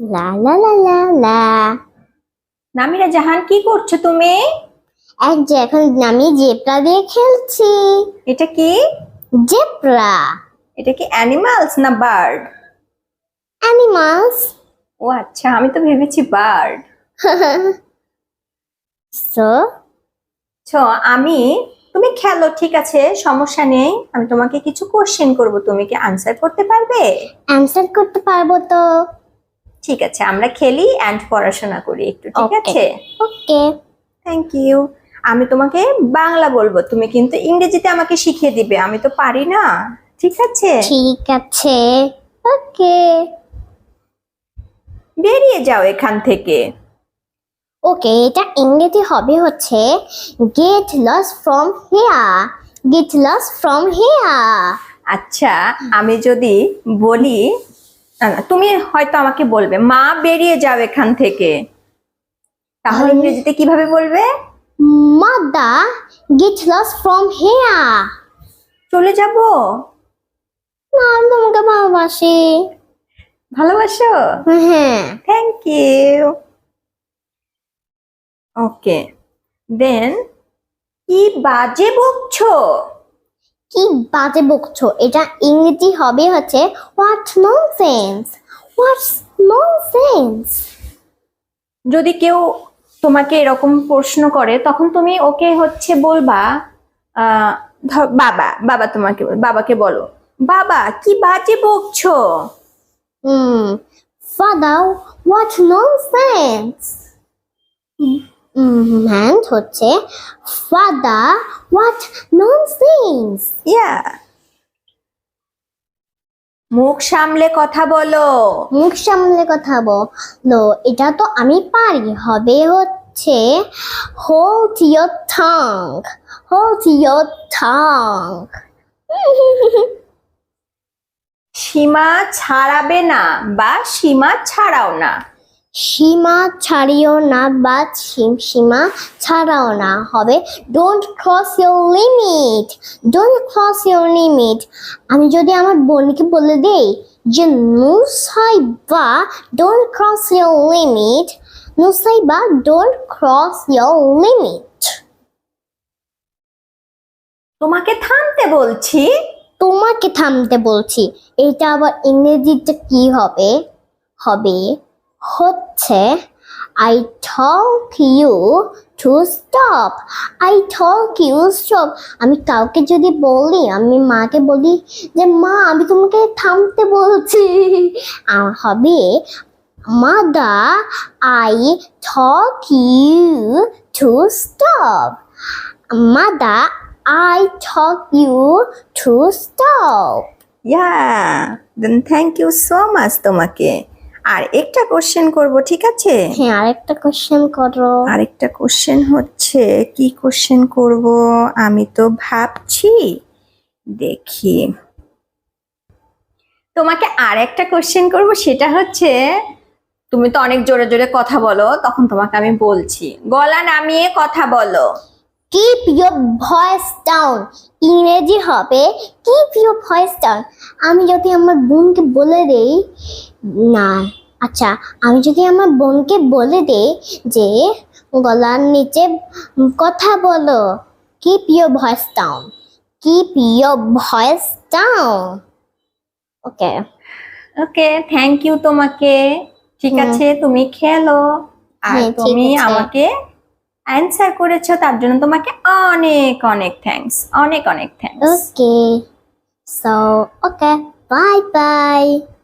লা লা লা লা লা। নামিরা জাহান কি করছ তুমি? এক যে এখন আমি জেব্রা দিয়ে খেলছি। এটা কি? জেব্রা। এটা কি অ্যানিমালস না বার্ড অ্যানিমালস ও আচ্ছা আমি তো ভেবেছি বার্ড সো ছো আমি তুমি খেলো ঠিক আছে সমস্যা নেই। আমি তোমাকে কিছু কোশ্চেন করব তুমি কি আনসার করতে পারবে? অ্যান্সার করতে পারব তো। ঠিক আছে আমরা খেলি অ্যান্ড পড়াশোনা করি একটু ঠিক আছে? ওকে থ্যাংক ইউ আমি তোমাকে বাংলা বলব তুমি কিন্তু ইংরেজিতে আমাকে শিখিয়ে দিবে আমি তো পারি না ঠিক আছে? ঠিক আছে ওকে বেরিয়ে যাও এখান থেকে। ওকে এটা ইংরেজি হবে হচ্ছে get lost from here get lost from here আচ্ছা আমি যদি বলি না, না, তুমি হয়তো আমাকে বলবে মা বেরিয়ে যাও এখান থেকে। তাহলে ইংরেজিতে কীভাবে বলবে? Mother get lost from here চলে যাব? না আমি তোমাকে ভালোবাসি। ভালোবাসো? হ্যাঁ। থ্যাংক ইউ ওকে দেন কি বাজে বকছো? কি বাজে বকছো? এটা ইংরেজি হবে হচ্ছে হোয়াট ননসেন্স হোয়াটস ননসেন্স যদি কেউ তোমাকে এরকম প্রশ্ন করে তখন তুমি ওকে হচ্ছে বলবা বাবা বাবা তোমাকে বাবাকে বলো। বাবা কি বাজে বকছো? হুম ফাদার হোয়াট ননসেন্স ম্যান হচ্ছে ফাদার হোয়াট ননসেন্স? ইয়া। মুখ সামলে কথা বলো। মুখ সামলে কথা বলো। এটা তো আমি পারি। হবে হচ্ছে hold your tongue hold your tongue সীমা ছাড়াবে না বা সীমা ছাড়াও না। সীমা ছাড়িও না বা সীমা ছাড়াও না হবে। Don't cross your limit don't cross your limit আমি যদি আমার বোনকে বলে দেই যে নুসাই বা don't cross your limit Nusai বা ডোন্ট ক্রস ইউর লিমিট তোমাকে থামতে বলছি। তোমাকে থামতে বলছি। এটা আবার ইংরেজিতে কি হবে? হবে হচ্ছে I talk you to stop I talk you stop আমি কাউকে যদি বলি, আমি মাকে বলি যে, মা, আমি তোমাকে থামতে বলছি। হবে mother I talk you to stop mother I taught you to stop. Yeah then thank you so much তোমাকে। আর একটা কোশ্চেন করব ঠিক আছে? হ্যাঁ আরেকটা কোশ্চেন করো। আরেকটা কোশ্চেন হচ্ছে কি কোশ্চেন করব? আমি তো ভাবছি দেখি। তোমাকে আর একটা কোশ্চেন করব সেটা হচ্ছে তুমি তো অনেক জোরে জোরে কথা বলো তখন তোমাকে আমি বলছি। গলা নামিয়ে কথা বলো। Keep your voice down. ইংরেজি হবে keep your voice down. আমি যদি আমার বোনকে বলে দেই না আচ্ছা আমি যদি আমার বোনকে বলে দেই যে গলার নিচে কথা বলো keep your voice down keep your voice down okay okay thank you তোমাকে ঠিক। আছে তুমি খেলো আর হ্যাঁ, তুমি আমাকে অ্যান্সার করেছ, তার জন্য তোমাকে অনেক অনেক থ্যাঙ্কস অনেক অনেক thanks okay so okay bye bye.